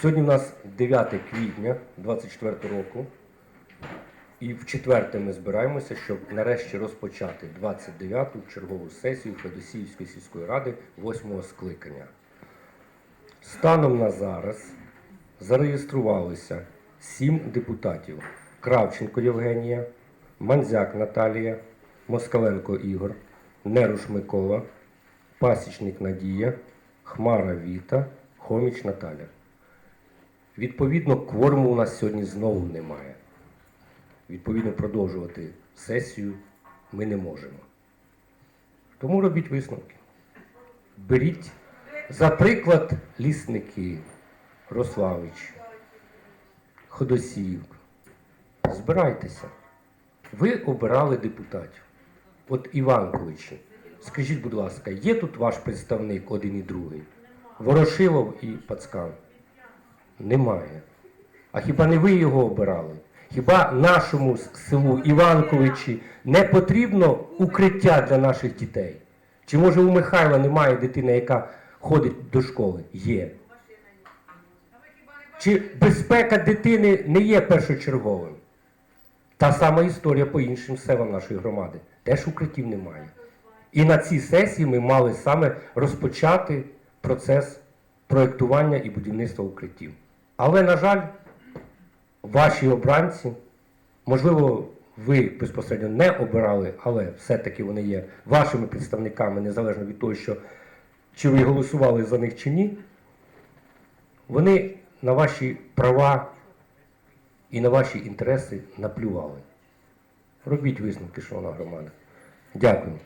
Сьогодні у нас 9 квітня 24 року. І в четверте ми збираємося, щоб нарешті розпочати 29-ту чергову сесію Федосіївської сільської ради 8-го скликання. Станом на зараз зареєструвалися сім депутатів: Кравченко Євгенія, Манзяк Наталія, Москаленко Ігор, Неруш Микола, Пасічник Надія, Хмара Віта, Хоміч Наталя. Відповідно, кворуму у нас сьогодні знову немає. Відповідно, продовжувати сесію ми не можемо. Тому робіть висновки. Беріть, за приклад, лісники, Рославич, Ходосіїв. Збирайтеся. Ви обирали депутатів. От Іванковичі, скажіть, будь ласка, є тут ваш представник один і другий? Ворошилов і Пацкан? Немає. А хіба не ви його обирали? Хіба нашому селу Іванковичі не потрібно укриття для наших дітей? Чи може у Михайла немає дитини, яка ходить до школи? Є. Чи безпека дитини не є першочерговим? Та сама історія по іншим селам нашої громади. Теж укриттів немає. І на цій сесії ми мали саме розпочати процес проєктування і будівництва укриттів. Але, на жаль, ваші обранці, можливо, ви безпосередньо не обирали, але все-таки вони є вашими представниками, незалежно від того, що чи ви голосували за них чи ні, вони на ваші права і на ваші інтереси наплювали. Робіть висновки, шановна громада. Дякую.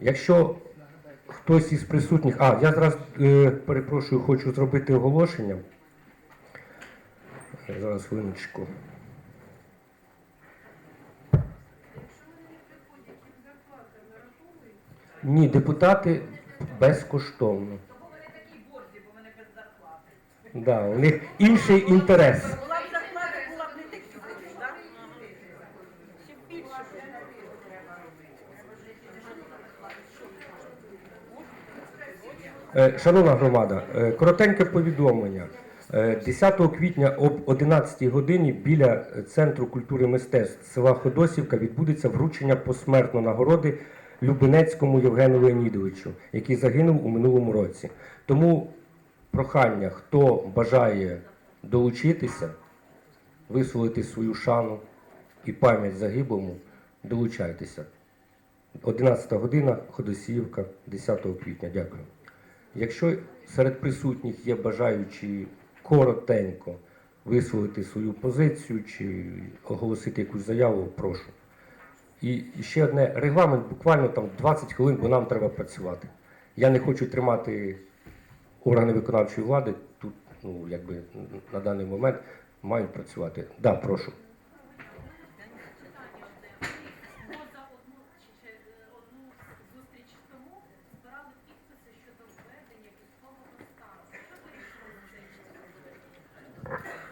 Якщо хтось із присутніх. А, я зараз е, перепрошую, хочу зробити оголошення. Зараз хвилиночку. Ні, депутати безкоштовно. Тому вони такі борзі, бо вони без зарплати. Да, у них інший інтерес. Е, Шановна громада, е, коротеньке повідомлення. Е, 10 квітня об 11 годині біля Центру культури мистецтв села Ходосівка відбудеться вручення посмертно нагороди Любинецькому Євгену Леонідовичу, який загинув у минулому році. Тому прохання, хто бажає долучитися, висловити свою шану і пам'ять загиблому, долучайтеся. 11 година, Ходосіївка, 10 квітня. Дякую. Якщо серед присутніх є бажаючі коротенько висловити свою позицію чи оголосити якусь заяву, прошу. І ще одне регламент, буквально там 20 хвилин, бо нам треба працювати. Я не хочу тримати органи виконавчої влади тут, ну якби на даний момент мають працювати. Так, да, прошу. Поза одну чи ще е, одну зустріч тому збирали підписи щодо введення військового стану. Що вирішили на цей час?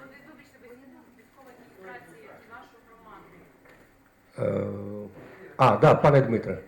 Вони, вибачте, без військової адміністрації нашу громаду. Е, а, так, да,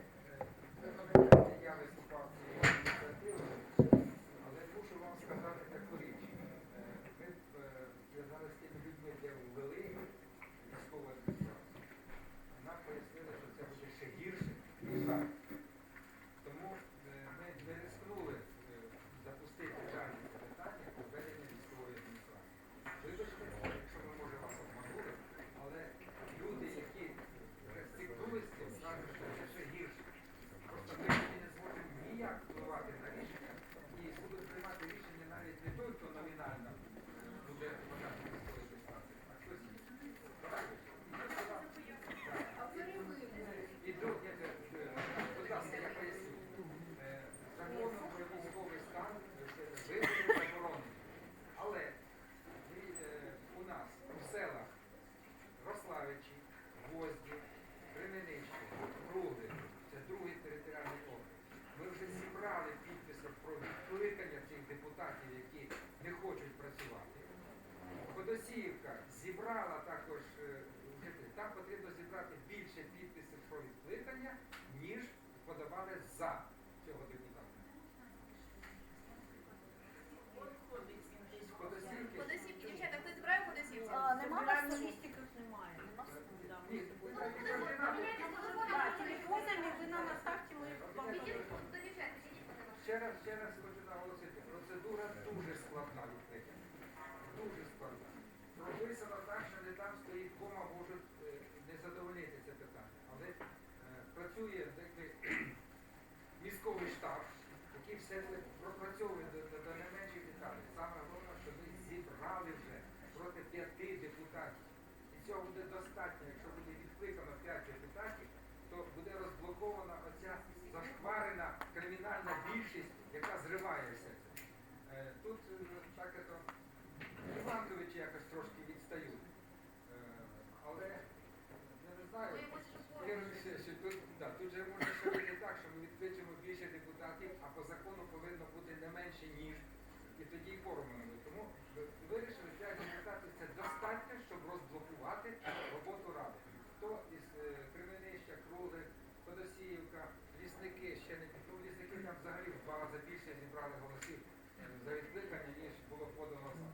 тоді і форуму не буде. Тому ви- вирішили 5 депутатів це достатньо, щоб розблокувати роботу ради. Хто із е, Кременища, Круги, Федосіївка, лісники ще не ну, лісники там взагалі в два рази більше зібрали голосів е, за відкликання, ніж було подано за.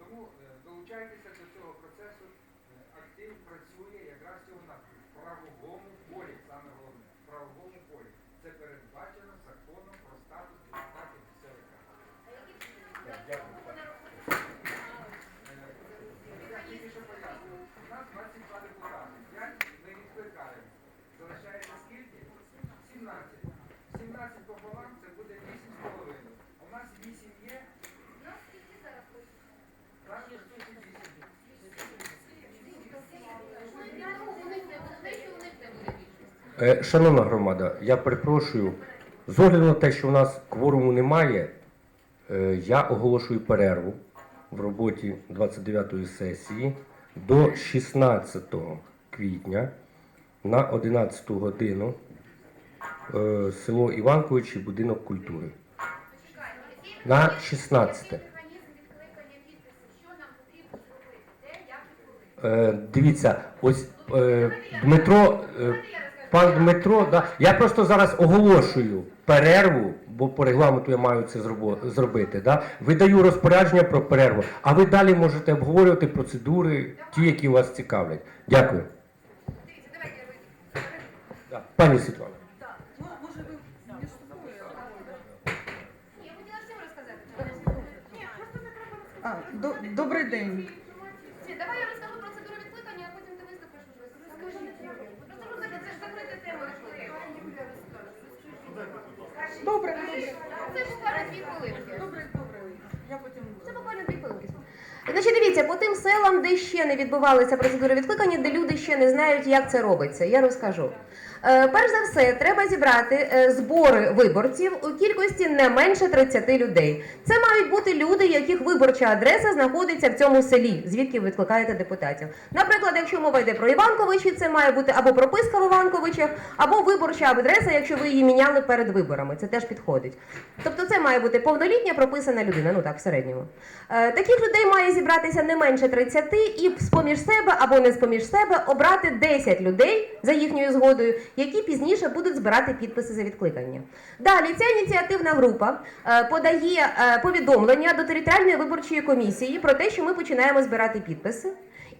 Тому е, долучайтеся до цього процесу. Е, Актив працює якраз цього на правовому полі, саме головне, в правовому полі. Це передбачено законом про статус депутатів місцевих рад. Е, Я тільки що пояснюю. У нас 22 депутати. 5 ми відкликаємо. Залишається скільки? 17. 17 пополам це буде 8,5. У нас 8 є. Так, присутні 8. Е, Шановна громада, я перепрошую. З огляду на те, що у нас кворуму немає, е, я оголошую перерву в роботі 29-ї сесії до 16 квітня на 11 годину е, село Іванковичі, будинок культури. На 16. Е, Дивіться, ось е, Дмитро, е, пан Дмитро, да, я просто зараз оголошую перерву, бо по регламенту я маю це зробити. Да? Видаю розпорядження про перерву, а ви далі можете обговорювати процедури, ті, які вас цікавлять. Дякую. Да. Пані Світлана. Так, ну, може ви між собою. Я хотіла всім розказати. Ні, просто не треба розказати. А, до- добрий день. Світ, давай я розкажу процедуру відкликання, а потім ти виступиш уже. Розкажи. Просто розкажи, це ж закрита тема. Добре, добре. Це буквально дві хвилинки. Добре, добре. Я потім. Це буквально дві хвилинки. Значить, дивіться, по тим селам, де ще не відбувалися процедури відкликання, де люди ще не знають, як це робиться, я розкажу. Е, перш за все, треба зібрати е, збори виборців у кількості не менше 30 людей. Це мають бути люди, яких виборча адреса знаходиться в цьому селі, звідки ви відкликаєте депутатів. Наприклад, якщо мова йде про Іванковичі, це має бути або прописка в Іванковичах, або виборча адреса, якщо ви її міняли перед виборами. Це теж підходить. Тобто, це має бути повнолітня прописана людина, ну так, в середньому. Е, таких людей має зібратися не менше 30 і з-поміж себе або не з-поміж себе обрати 10 людей за їхньою згодою, які пізніше будуть збирати підписи за відкликання. Далі ця ініціативна група е, подає е, повідомлення до територіальної виборчої комісії про те, що ми починаємо збирати підписи.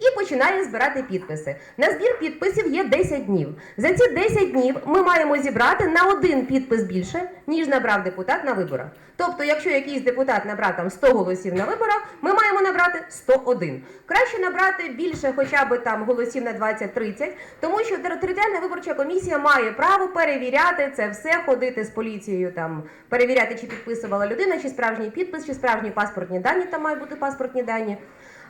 І починає збирати підписи. На збір підписів є 10 днів. За ці 10 днів ми маємо зібрати на один підпис більше, ніж набрав депутат на виборах. Тобто, якщо якийсь депутат набрав там 100 голосів на виборах, ми маємо набрати 101. Краще набрати більше, хоча б там голосів на 20-30, тому що територіальна виборча комісія має право перевіряти це все, ходити з поліцією, там перевіряти, чи підписувала людина, чи справжній підпис, чи справжні паспортні дані. Там мають бути паспортні дані.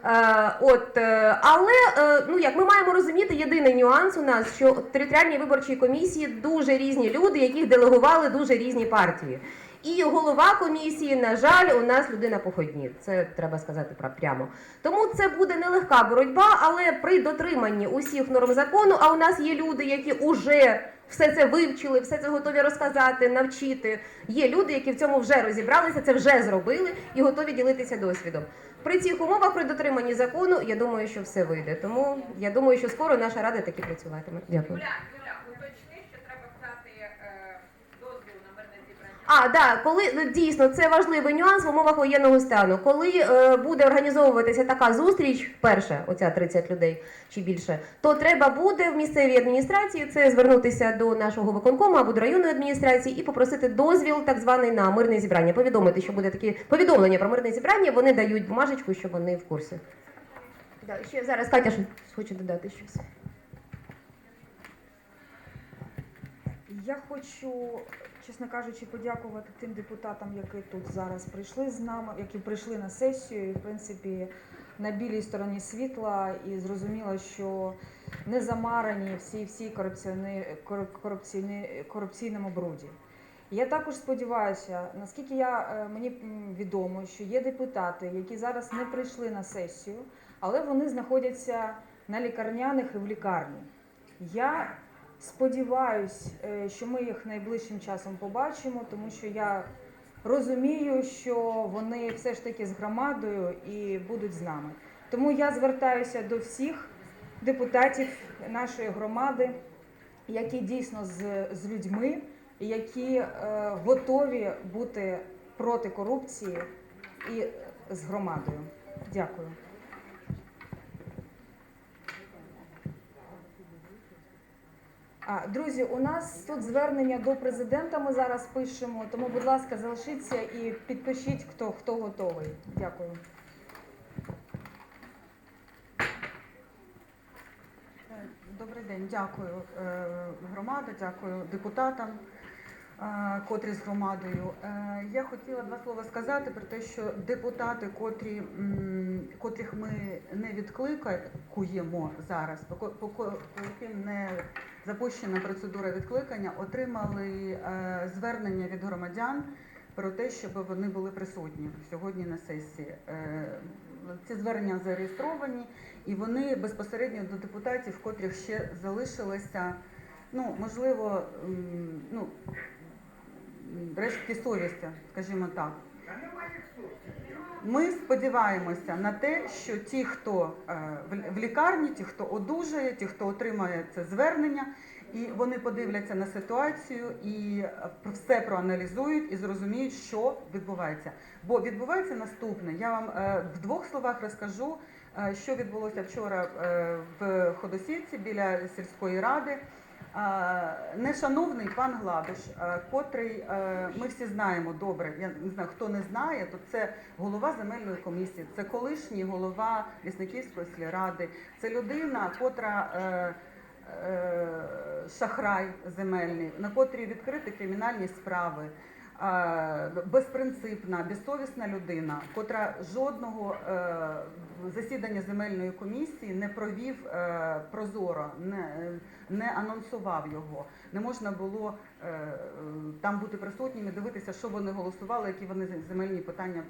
Е, от, е, але е, ну як ми маємо розуміти, єдиний нюанс у нас, що в територіальній виборчій комісії дуже різні люди, яких делегували дуже різні партії. І голова комісії, на жаль, у нас людина походні. Це треба сказати прямо. Тому це буде нелегка боротьба, але при дотриманні усіх норм закону, а у нас є люди, які уже все це вивчили, все це готові розказати, навчити. Є люди, які в цьому вже розібралися, це вже зробили і готові ділитися досвідом. При цих умовах, при дотриманні закону, я думаю, що все вийде. Тому я думаю, що скоро наша рада таки працюватиме. Дякую. Юля, Юля, уточни, що треба взяти е, дозвіл на мирне зібрання. А, да, коли ну, дійсно це важливий нюанс в умовах воєнного стану. Коли е, буде організовуватися така зустріч, вперше, оця 30 людей чи більше, то треба буде в місцевій адміністрації це звернутися до нашого виконкому або до районної адміністрації і попросити дозвіл, так званий на мирне зібрання. Повідомити, що буде таке повідомлення про мирне зібрання. Вони дають бумажечку, що вони в курсі. Да, ще зараз Катя хоче додати щось. Я хочу, чесно кажучи, подякувати тим депутатам, які тут зараз прийшли з нами, які прийшли на сесію, і в принципі на білій стороні світла, і зрозуміло, що не замарані всі всі корупціони, кору- корупційні, корупційному бруді. Я також сподіваюся, наскільки я, е, мені відомо, що є депутати, які зараз не прийшли на сесію, але вони знаходяться на лікарняних і в лікарні. Я Сподіваюсь, е, що ми їх найближчим часом побачимо, тому що я розумію, що вони все ж таки з громадою і будуть з нами. Тому я звертаюся до всіх депутатів нашої громади, які дійсно з, з людьми, які е, готові бути проти корупції і з громадою. Дякую. Друзі, у нас тут звернення до президента. Ми зараз пишемо. Тому, будь ласка, залишіться і підпишіть, хто хто готовий. Дякую. Е, Добрий день, дякую е, громада, дякую депутатам, е, котрі з громадою. Я хотіла два слова сказати про те, що депутати, котрі, котрих ми не відкликаємо зараз, по яким не запущена процедура відкликання, отримали е, звернення від громадян про те, щоб вони були присутні сьогодні на сесії. Е, Ці звернення зареєстровані. І вони безпосередньо до депутатів, котрих ще залишилося, ну можливо, ну рештки совісті, скажімо так. Ми сподіваємося на те, що ті, хто е, в- лікарні, ті, хто одужає, ті, хто отримає це звернення, і вони подивляться на ситуацію і е, все проаналізують і зрозуміють, що відбувається. Бо відбувається наступне. Я вам е, в двох словах розкажу, що відбулося вчора в Ходосівці біля сільської ради. Нешановний пан Гладиш, е, котрий е, ми всі знаємо добре. Я не знаю, хто не знає, то це голова земельної комісії, це колишній голова лісниківської сільради, це людина, котра е, шахрай земельний, на котрій відкриті кримінальні справи. Е, Безпринципна, безсовісна людина, котра жодного е, засідання земельної комісії не провів е, прозоро, не, не анонсував його. Не можна було там бути присутнім і дивитися, що вони голосували, які вони земельні питання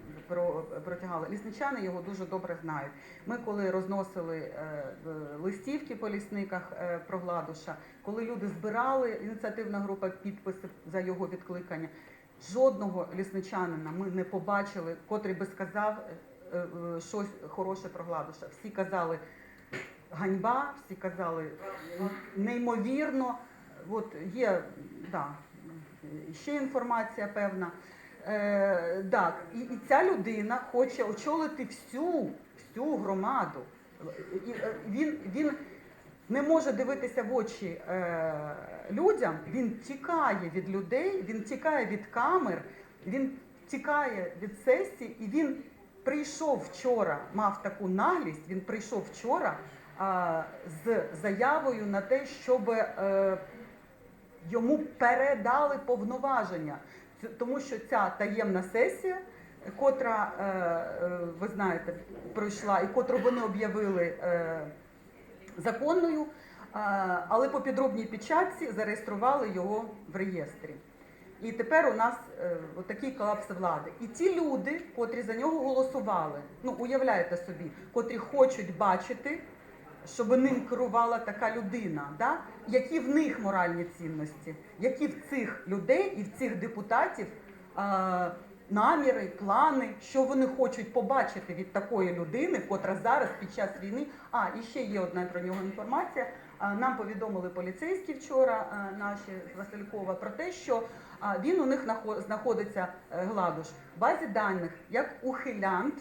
протягали. Лісничани його дуже добре знають. Ми, коли розносили листівки по лісниках про Гладуша, коли люди збирали ініціативна група підписи за його відкликання, жодного лісничанина ми не побачили, котрий би сказав е, е, щось хороше про Гладуша. Всі казали ганьба, всі казали неймовірно. От є да, ще інформація певна. Е, так, і, і ця людина хоче очолити всю, всю громаду. І, е, він, він не може дивитися в очі е, людям, він тікає від людей, він тікає від камер, він тікає від сесії, і він прийшов вчора, мав таку наглість, він прийшов вчора а, з заявою на те, щоб е, йому передали повноваження, тому що ця таємна сесія, котра, е, е, ви знаєте, пройшла і котру вони об'явили е, законною, е, але по підробній печатці зареєстрували його в реєстрі. І тепер у нас е, такий колапс влади. І ті люди, котрі за нього голосували, ну уявляєте собі, котрі хочуть бачити, щоб ним керувала така людина, да? які в них моральні цінності, які в цих людей і в цих депутатів е, наміри, плани, що вони хочуть побачити від такої людини, котра зараз під час війни. А і ще є одна про нього інформація. Нам повідомили поліцейські вчора, наші з Василькова, про те, що він у них нахо- знаходиться е, гладуш в базі даних як ухилянт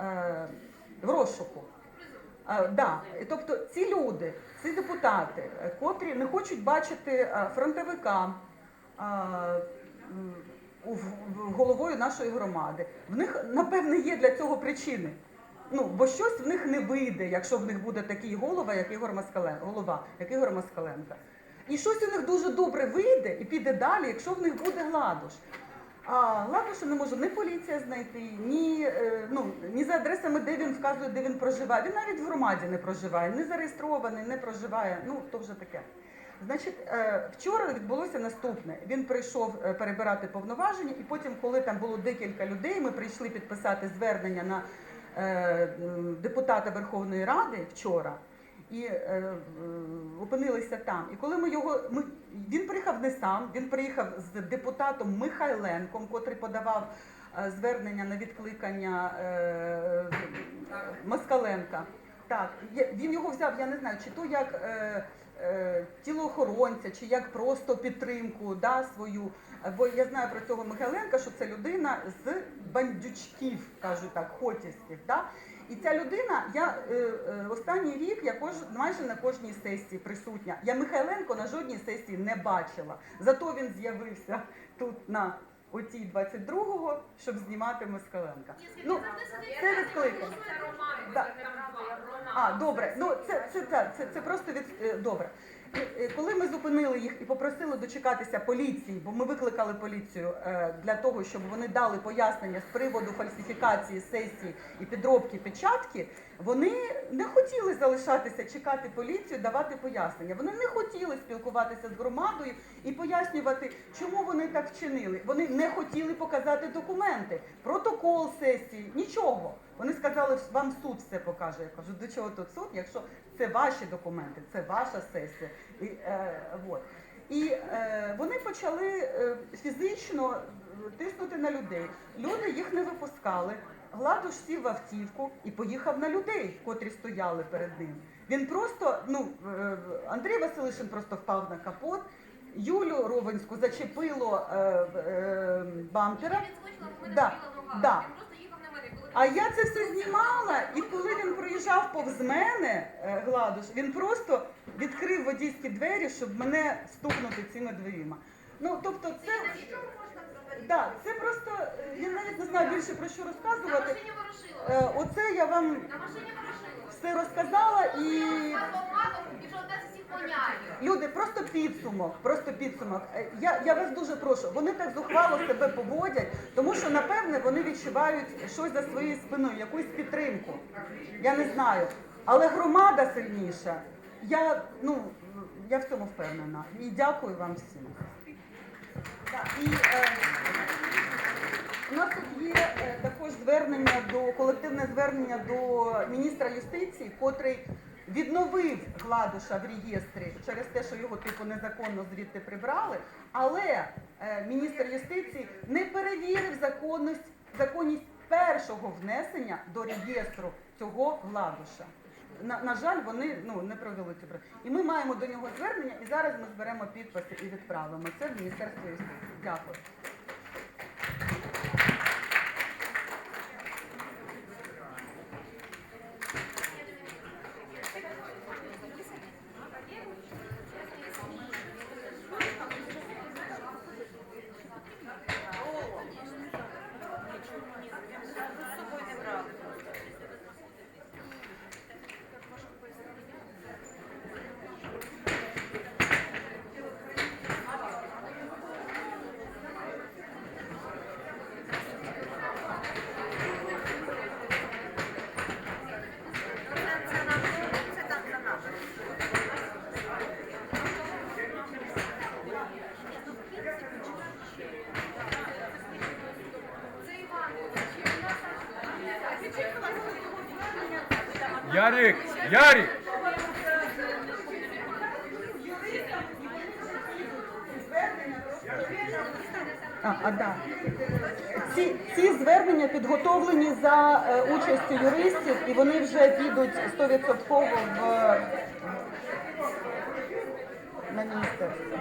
е, в розшуку. Е, да. Тобто ці люди, ці депутати, котрі не хочуть бачити фронтовика головою нашої громади, в них напевне є для цього причини. Ну, бо щось в них не вийде, якщо в них буде такий голова, як Ігор Москаленко, голова, як Ігор Москаленко. І щось у них дуже добре вийде і піде далі, якщо в них буде гладуш. А гладуша не може ні поліція знайти, ні, е, ну, ні за адресами, де він вказує, де він проживає. Він навіть в громаді не проживає, не зареєстрований, не проживає. Ну, то вже таке. Значить, е, вчора відбулося наступне. Він прийшов е, перебирати повноваження, і потім, коли там було декілька людей, ми прийшли підписати звернення на е, депутата Верховної Ради вчора. І опинилися там. І коли ми його ми він приїхав не сам, він приїхав з депутатом Михайленком, котрий подавав звернення на відкликання Москаленка. Так, він його взяв, я не знаю, чи то як тілоохоронця, чи як просто підтримку да, свою. Е, Бо я знаю про цього Михайленка, що це людина з бандючків, кажуть так, хотівських. Да? І ця людина, я е, е, останній рік я кож, майже на кожній сесії присутня. Я Михайленко на жодній сесії не бачила. Зато він з'явився тут на отій 22-го, щоб знімати Москаленка. Ну, це відкликано. Да. А, добре. Ну це, це, це, це, це просто від е, добре. Е, Коли ми зупинили їх і попросили дочекатися поліції, бо ми викликали поліцію е, для того, щоб вони дали пояснення з приводу фальсифікації сесії і підробки печатки, вони не хотіли залишатися, чекати поліцію, давати пояснення. Вони не хотіли спілкуватися з громадою і пояснювати, чому вони так вчинили. Вони не хотіли показати документи, протокол сесії, нічого. Вони сказали, що вам суд все покаже. Я кажу, до чого тут суд, якщо це ваші документи, це ваша сесія. І, е, вот. і е, вони почали е, фізично тиснути на людей. Люди їх не випускали. Гладуш сів в автівку і поїхав на людей, котрі стояли перед ним. Він просто, ну, е, Андрій Василишин просто впав на капот. Юлю Ровенську зачепило е, е, бампера. Да, да. А я це все знімала, і коли він проїжджав повз мене, е, Гладуш, він просто відкрив водійські двері, щоб мене стукнути цими дверима. Ну, тобто, це, да, це просто, е, я навіть не знаю більше про що розказувати. Е, Оце я вам все розказала і. Люди, просто підсумок, просто підсумок. Е, Я, я вас дуже прошу, вони так зухвало себе поводять, тому що напевне вони відчувають щось за своєю спиною, якусь підтримку. Я не знаю. Але громада сильніша. Я, ну, я в цьому впевнена. І дякую вам всім. Так, і, е, у нас тут є е, також звернення до колективне звернення до міністра юстиції, котрий відновив гладуша в реєстрі через те, що його типу незаконно звідти прибрали. Але е, міністр юстиції не перевірив законність, законність першого внесення до реєстру цього гладуша. На, на жаль, вони ну не провели цю І ми маємо до нього звернення, і зараз ми зберемо підписи і відправимо. Це в Міністерство юстиції. Дякую. Ярик, Ярик! А, а да. Ці, ці звернення підготовлені за е, участю юристів, і вони вже підуть 100% в, на міністерство.